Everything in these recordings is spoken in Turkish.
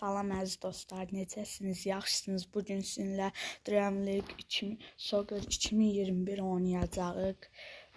Salam əziz dostlar, necəsiniz? Yaxşısınız? Bu gün sizinlə Dream League 2000 Soccer 2021 oynayacağıq.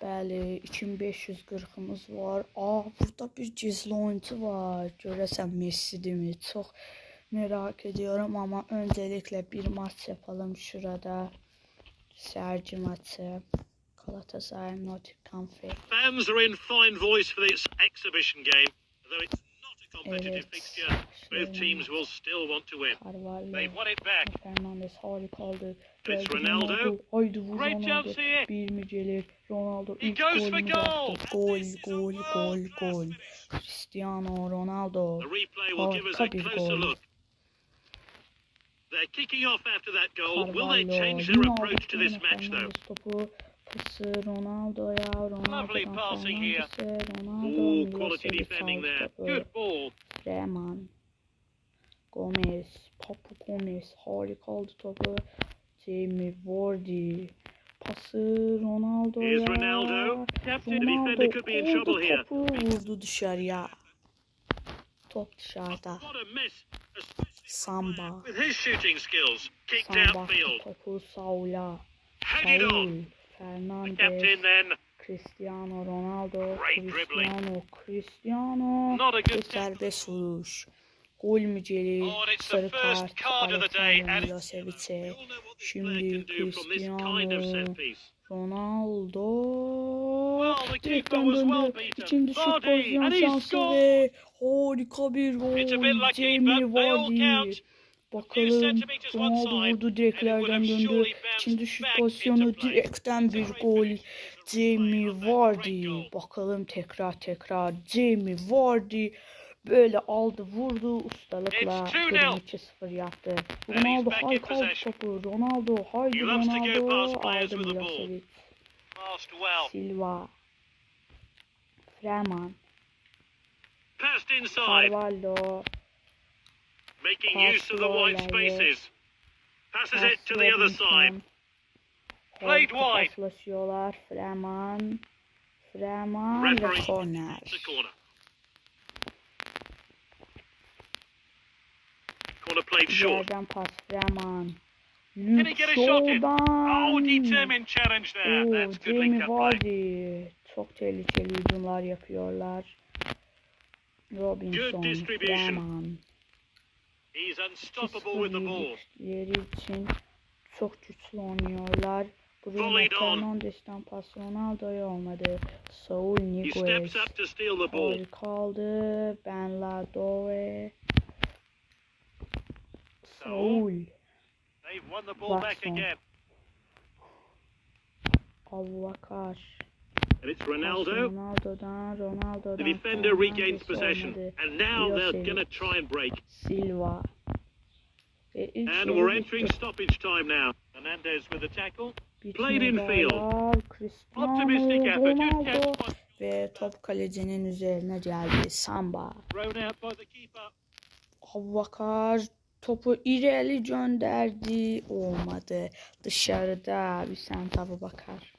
Bəli, 2540-ımız var. Aa, burada bir gizli oyuncu var. Görəsən Messi-dirmi? Çox merak ediyorum ama öncelikle bir maç yapalım şurada. Sergi maçı. Galatasaray Nottingham. Fans are in fine voice for this exhibition game, though it's a Evet. Both teams will still want to win. They've won it back. Fernandes. It's Ronaldo. Haydi vur Ronaldo. Bir gelir? Ronaldo ilk golünü yaptı. Gol, gol, gol, gol. Cristiano Ronaldo. Harika bir gol. They're kicking off after that goal. Will they change their approach to this match, though? Pası Ronaldo'ya. Lovely Ronaldo'dan passing here. Fernandes'e. Ronaldo. Ooh, quality Milosevic defending aldı there. topu. Good ball. Reman. Gomez. Papu Gomez. Harika aldı topu. Jamie Vardy. Pası Ronaldo'ya. Ronaldo. Trouble here. topu vurdu dışarıya. Top dışarıda. Samba. Samba topu Saul'a. Saul. Fernandes. captain then. Cristiano Ronaldo. Cristiano. Cristiano. Serbest vuruş. Gol mü gelir? Oh, Sarı kart. Alexander and Milosevic'e. Şimdi Cristiano. Ronaldo. Direkten döndü. İkinci şut pozisyon şansı ve harika bir gol. Jamie Vardy. Bakalım Ronaldo vurdu direklerden döndü. şut back pozisyonu direkten bir gol. Jamie Vardy. Bakalım tekrar tekrar Jamie Vardy böyle aldı vurdu ustalıkla It's 2-0. durum 2-0 yaptı. Ronaldo back in harika aldı possession. topu. Ronaldo go Ronaldo aldı. Milosevic. Silva. İnside, Carvalho. Making use of the Paslı spaces. Passes it to the other side. Played wide. paslaşıyorlar. Freeman ve Referee corner. the corner. Corner played short. Yerden pas Freeman. Can he get a shot in? Oh, determined challenge there. Oo, That's good Jamie. Vardy. Çok tehlikeli hücumlar yapıyorlar. Robinson, distribution. Freeman. He's unstoppable with the ball. Yeri için çok güçlü oynuyorlar. Bruno. Fernandes'ten pas Ronaldo'ya olmadı. Saul Niguez. steps up to steal the ball. Harika aldı. Ben Ladove. Saul. They've won the And it's Ronaldo. Ronaldo'dan. Ronaldo'dan. The defender regains possession. And now they're going to try and break. Silva. İlk And yarı we're entering stoppage time now. Hernandez with the tackle. Played in field. Optimistic effort. Ronaldo. Ve top kalecinin üzerine geldi. Samba. Avvakar topu ileri gönderdi. Olmadı. Dışarıda bir sen bakar.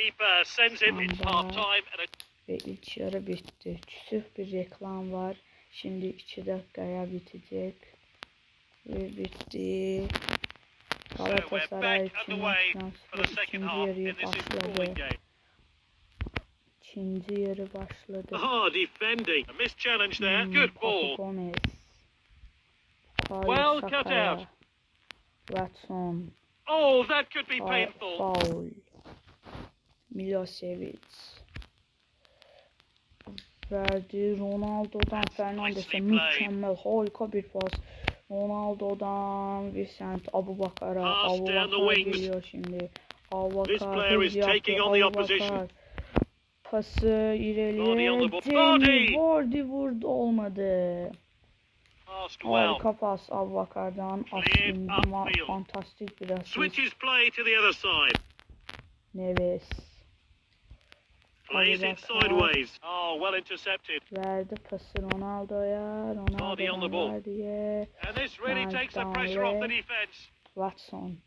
Keeper sends him. It's half time. And a Ve ilk yarı bitti. Küçük bir reklam var. Şimdi 2 dakikaya bitecek. Ve bitti. Galatasaray için second ikinci this başladı. İkinci yarı başladı. Ah, defending. A missed challenge there. Hmm, Good ball. Gomez. Well cut out. Watson. Oh, that could be painful. Foul. Milosevic. Verdi Ronaldo'dan Fernandes'e mükemmel harika bir pas. Ronaldo'dan Vicent Abubakar'a. Abubakar geliyor şimdi. Abubakar hız yaptı. Abubakar. Pası ileriye. Jamie Vardy. Vurdu olmadı. Harika pas Abubakar'dan. Aslında fantastik bir asist. Switches play to the other side. Neves. Plays it sideways. Oh, well intercepted. Verdi pası Ronaldo'ya. Vardy on the ball. Ronaldo'dan Vardy'ye. And this really takes the pressure off the there. defence. Watson.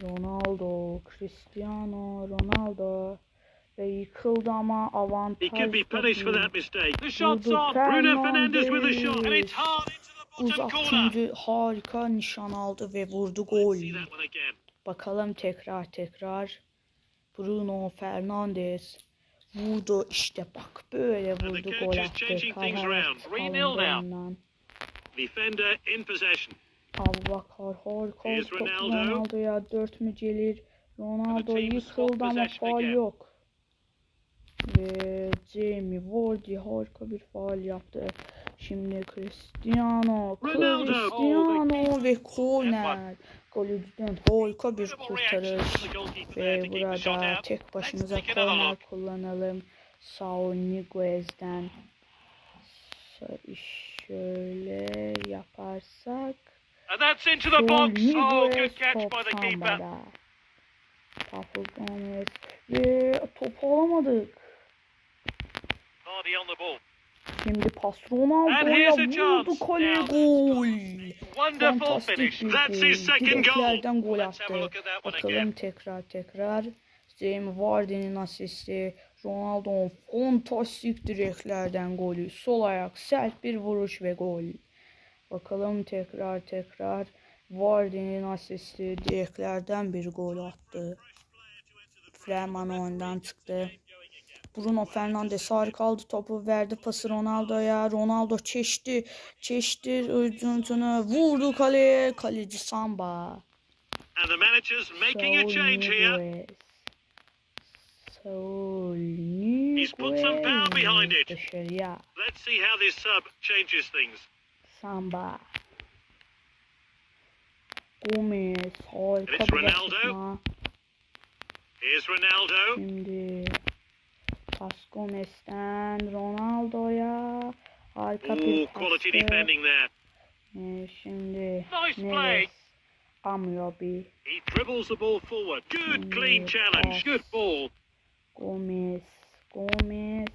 Ronaldo. Cristiano Ronaldo. Ve yıkıldı ama avantaj. He could be punished for that mistake. The shot's on. Bruno Fernandes with a shot, and it's hard into the bottom corner. harika nişan aldı ve vurdu Let's gol. see that one again. Bakalım tekrar tekrar. Bruno Fernandes vurdu işte bak böyle vurdu gol attı. changing things Karar around. 3-0 alındı now. ondan. Defender in possession. Abu Bakar harika Ronaldo. Ronaldo'ya 4 mü gelir? Ronaldo yıkıldı ama faal yok. Ve Jamie Vardy harika bir faal yaptı. Şimdi Cristiano, Ronaldo. Cristiano ve corner. Golcüden harika bir kurtarış. Ve burada tek başımıza look. kullanalım. Saul Niguez'den. Şöyle yaparsak. And that's into the box. Oh, Niguez good catch top by the keeper. sambada. Papu Gomez ve topu alamadık. Hardy on the ball. Şimdi pas Ronaldo'ya vurdu kaleye gol. Fantastik bir gol. Direklerden gol attı. Bakalım tekrar tekrar. Jamie Vardy'nin asisti. Ronaldo'nun fantastik direklerden golü. Sol ayak sert bir vuruş ve gol. Bakalım tekrar tekrar. Vardy'nin asisti direklerden bir gol attı. Flerman oyundan çıktı. Bruno Fernandes harika aldı topu verdi pası Ronaldo'ya. Ronaldo çeşti. Çeşti ucunu vurdu kaleye. Kaleci Samba. And the manager's making a change here. He's put some power behind it. Dışarıya. Let's see how this sub changes things. Samba. Gomez harika It's bir Ronaldo. Here's Ronaldo. Şimdi pas Gomez'den Ronaldo'ya harika bir there. Ee, şimdi. Neves Amrabi He dribbles the ball forward. Good, clean Mm, challenge. Good ball. Gomez Gomez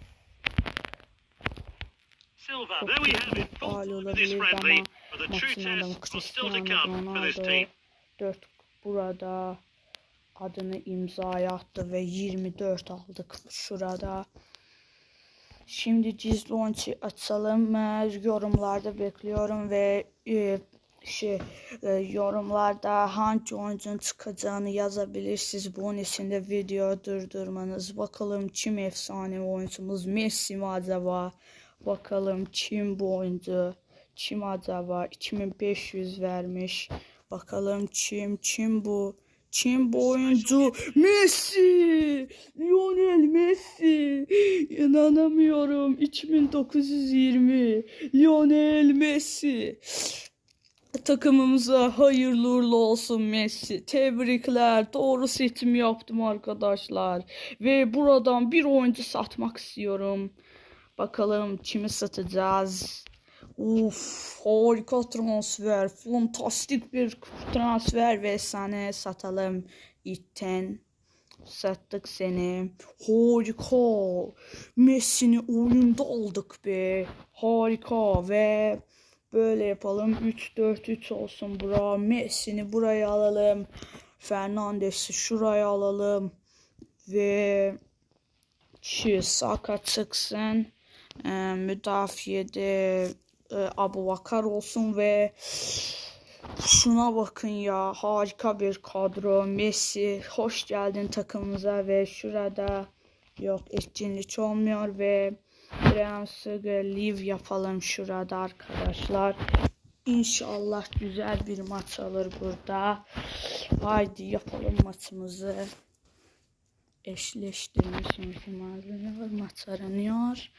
Silva. There we have it. Full this friendly. But the true tests are still to come for this team. 4 burada adını imzaya attı ve 24 aldık şurada. Şimdi Cizlonç'i açalım. Ee, Yorumlarda bekliyorum ve e, şey e, yorumlarda hangi oyuncunun çıkacağını yazabilirsiniz. Bunun için de video durdurmanız. Bakalım kim efsane oyuncumuz? Messi mi acaba? Bakalım kim bu oyuncu? Kim acaba? 2500 vermiş. Bakalım kim? Kim bu? Kim bu oyuncu? Messi! Lionel Messi! İnanamıyorum. 2920. Lionel Messi. Takımımıza hayırlı uğurlu olsun Messi. Tebrikler. Doğru seçim yaptım arkadaşlar. Ve buradan bir oyuncu satmak istiyorum. Bakalım kimi satacağız. Uf, harika transfer. Fantastik bir transfer ve sana satalım. İtten. Sattık seni. Harika. Messi'ni oyunda aldık be. Harika ve böyle yapalım. 3-4-3 olsun bura. Messi'ni buraya alalım. Fernandes'i şuraya alalım. Ve Saka çıksın. Ee, müdafiyede e, Abu Bakar olsun ve şuna bakın ya harika bir kadro. Messi hoş geldin takımımıza ve şurada yok etkinlik olmuyor ve transfer live yapalım şurada arkadaşlar. İnşallah güzel bir maç alır burada. Haydi yapalım maçımızı. Eşleştirmişim malzemeler maç aranıyor.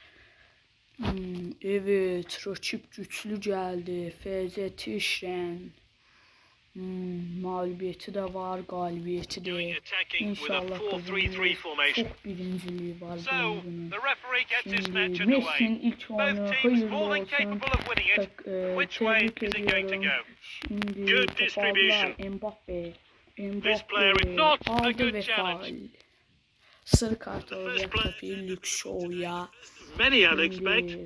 Hmm, evet, rakip güçlü geldi. FZ Tişren. Hmm, mağlubiyeti de var, galibiyeti de. İnşallah 4-3-3 kazanırız. formation. Çok birinciliği var So, Şimdi. Messi'nin ilk oyunu hayırlı olsun. capable of winning it. Tak, e, Which way tebrik is it going to ediyorum. go? Şimdi Good topu distribution. aldılar. Mbappe. Mbappe aldı ve faul. Sarı kart olacak tabii Luke Shaw ya. Many I'd expect.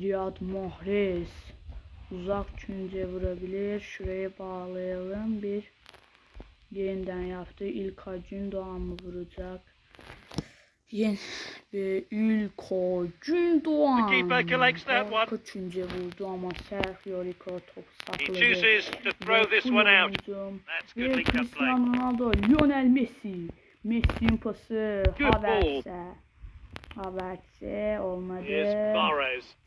Riyad Mahrez uzak çünce vurabilir. Şuraya bağlayalım. Bir yeniden yaptı. İlk Gündoğan mı vuracak? Yen ve collects that one. Harika üçüncü vurdu ama Sergio Rico topu He sakladı. chooses to throw this one out. That's good Ve. Cristiano Ronaldo, Lionel Messi. Messi'nin pası Havertz'e. Havertz'e olmadı.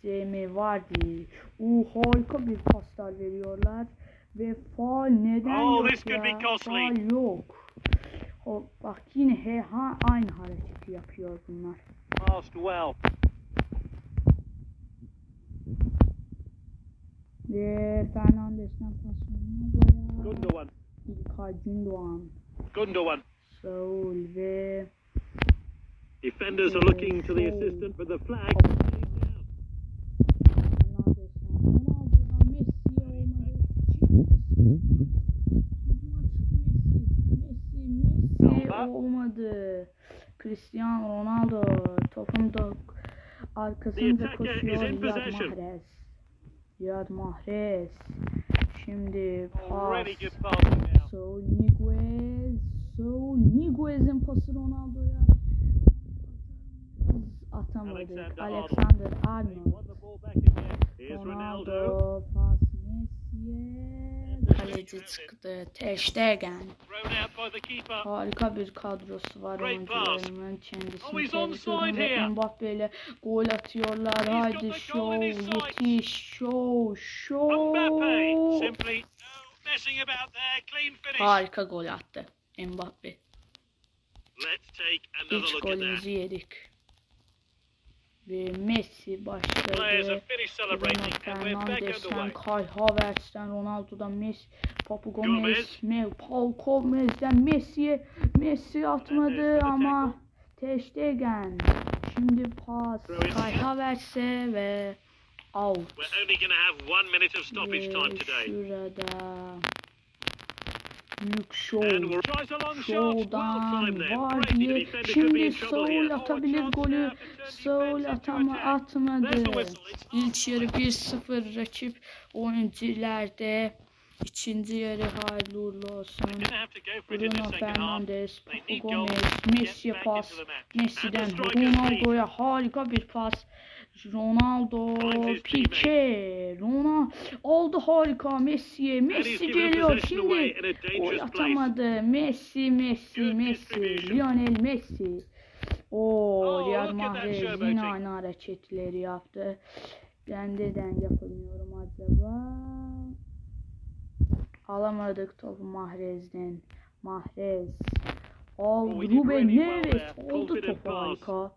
Jamie Vardy. Uh, harika bir paslar veriyorlar. Ve faal neden Oh, yok this could be ya? Faal yok. O, bak yine he, ha, aynı hareketi yapıyor bunlar. Passed well. Ve Fernandes'ten pasını böyle. Gundogan. İlkay Gündoğan. Gundogan. Saul ve Defenders are looking to the assistant for the flag. Olmadı. Cristiano Ronaldo topun da arkasında koşuyor Riyad. Mahrez. Riyad Mahrez. Şimdi pas. Saul Niguez. Saul Niguez'in pası Ronaldo'ya. Atamadık. Alexander Arnold. Ronaldo. Pas Messi'ye. Kaleci çıktı. Keeper. Harika bir kadrosu var oyuncularının kendisini. Mbappe ile gol atıyorlar. Haydi show yetiş show show. Harika gol attı Mbappe. Let's take another İlk golümüzü yedik. Ve Messi başladı. Fernandes'ten. Kai Havertz'ten, Ronaldo'dan Messi, Papu Gomez, Gomez. Me, Paul Gomez'den Messi'ye Messi atmadı ama Ter Stegen. Şimdi pas. Kai Havertz'e ve out. We're only going to have one minute of stoppage time today. şurada Shot. Well Şovdan var diye şimdi. Saul atabilir golü. Saul atama atmadı. İlk yarı 1-0 rakip oyuncularda. İkinci yarı hayırlı uğurlu olsun. Bruno. Fernandes, Gomez, back pas. Messi'den Ronaldo'ya harika bir pas. Ronaldo, his Pique, Ronaldo harika. And he's Messi given geliyor şimdi. Gol atamadı. Messi, Messi, Messi. Lionel Messi. That Mahrez showboating. yine aynı hareketleri yaptı. Ben neden yapamıyorum acaba? Alamadık topu Mahrez'den. Mahrez. Did Ruben Neves. Confident topu harika.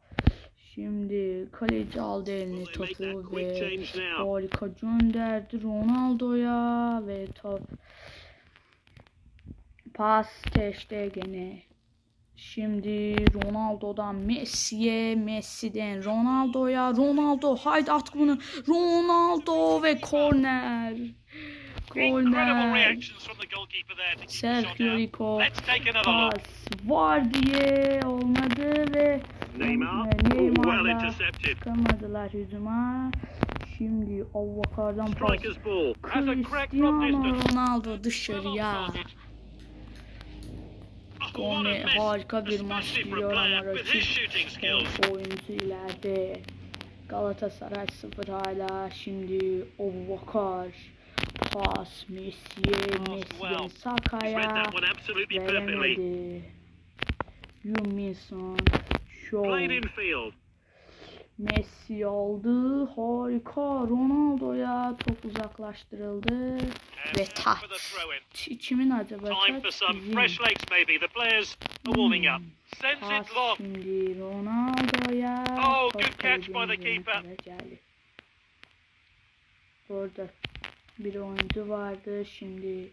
Şimdi kaleci aldı that topu ve harika gönderdi Ronaldo'ya ve top pas Ter Stegen'e. Şimdi Ronaldo'dan Messi'ye, Messi'den Ronaldo'ya, Ronaldo haydi at bunu, Ronaldo ve korner. Korner. Sergio. Rico pas var diye olmadı ve Neymar. well intercepted. çıkamadılar hücuma. Şimdi Avubakar'dan pas. Cristiano. Ronaldo dışarıya. Oh, miss. harika bir maç gidiyor ama rakip oyuncu ileride. Galatasaray 0 hala. Şimdi Abubakar. Pas Messi'ye. Messi'den Saka'ya. Veremedi. Yuminson. İn field. Messi aldı. Harika. Ronaldo'ya top uzaklaştırıldı. Ve taç. Kimin acaba? Taç. Sends Pas şimdi Ronaldo'ya. Oh, good catch by the keeper. geldi. Burada bir oyuncu vardı. Şimdi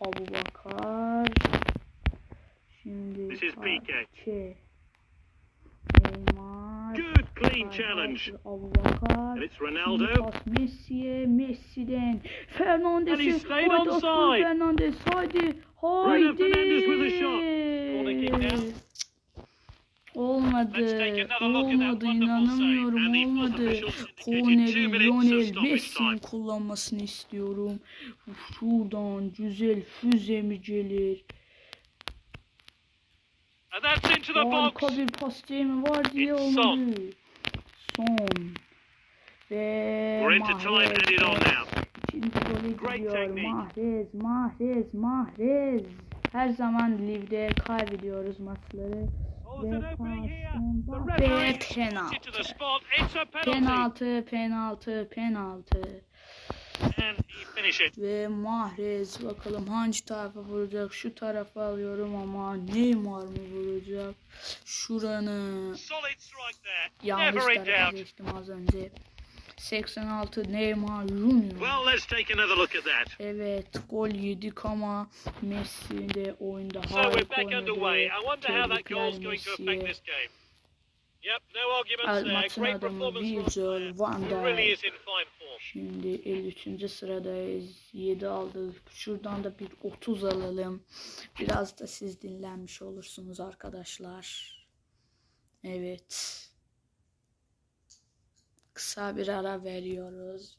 Abubakar. Şimdi This is Pique. Neymar. Good clean challenge. And it's Ronaldo. Messi'ye, Messi'den Fernandes'e. And he stayed onside. Osman Fernandes haydi. Haydi. Fernandes with a shot. Corner kick now. Olmadı. Olmadı. inanamıyorum. Olmadı. Korneri Lionel Messi'nin kullanmasını istiyorum. Şuradan güzel füze mi gelir? And that's into the box. Harika bir pas değil mi var diye It's olmadı. Son. Ve We're into time Mahrez headed on now. ikinci golü Great gidiyor. technique. Mahrez, Mahrez, Mahrez. Her zaman Liv'de kaybediyoruz maçları. Oh, Ve there's an opening here. pas The ve referee pointed to the penaltı. spot. It's a penalty. Penaltı, penaltı, penaltı. And it. Ve Mahrez bakalım hangi tarafa vuracak? Şu tarafa alıyorum ama Neymar mı vuracak? Şuranı yanlış tarafa geçtim az önce. 86 Neymar Junior. Well, let's take another look at that. Evet gol yedik ama Messi de oyunda So we're harika back underway. I oynadı. wonder how that Tebrikler goal's going to affect this game. Yep, no arguments Al- there. Maçın Great adamı Virgil van Dijk. is in fine form. Şimdi 53. sıradayız. 7 aldık. Şuradan da bir 30 alalım. Biraz da siz dinlenmiş olursunuz arkadaşlar. Evet. Kısa bir ara veriyoruz.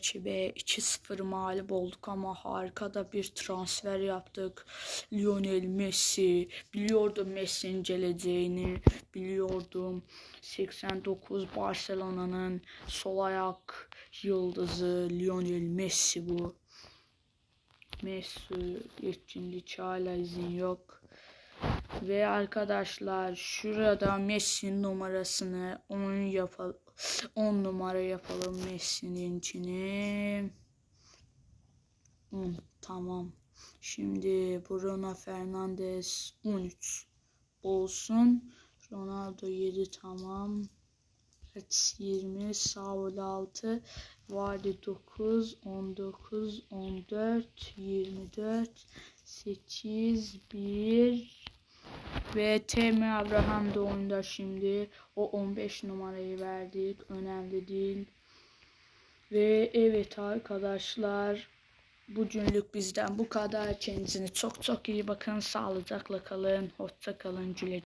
Rakibe 2-0 mağlup olduk ama harika da bir transfer yaptık. Lionel Messi. Biliyordum Messi'nin geleceğini. Biliyordum. 89 Barcelona'nın sol ayak yıldızı Lionel Messi bu. Messi yetkinlik hala izin yok. Ve arkadaşlar şurada Messi'nin numarasını 10 yapalım. 10 numara yapalım Messi'nin içini. Hı, tamam. Şimdi Bruno Fernandes 13 olsun. Ronaldo 7 tamam. Evet 20 Saul 6 Vardy 9 19 14 24 8 1 ve Temi Abraham da oyunda şimdi. O 15 numarayı verdik. Önemli değil. Ve evet arkadaşlar. Bugünlük bizden bu kadar. Kendinize çok çok iyi bakın. Sağlıcakla kalın. Hoşça kalın. Güle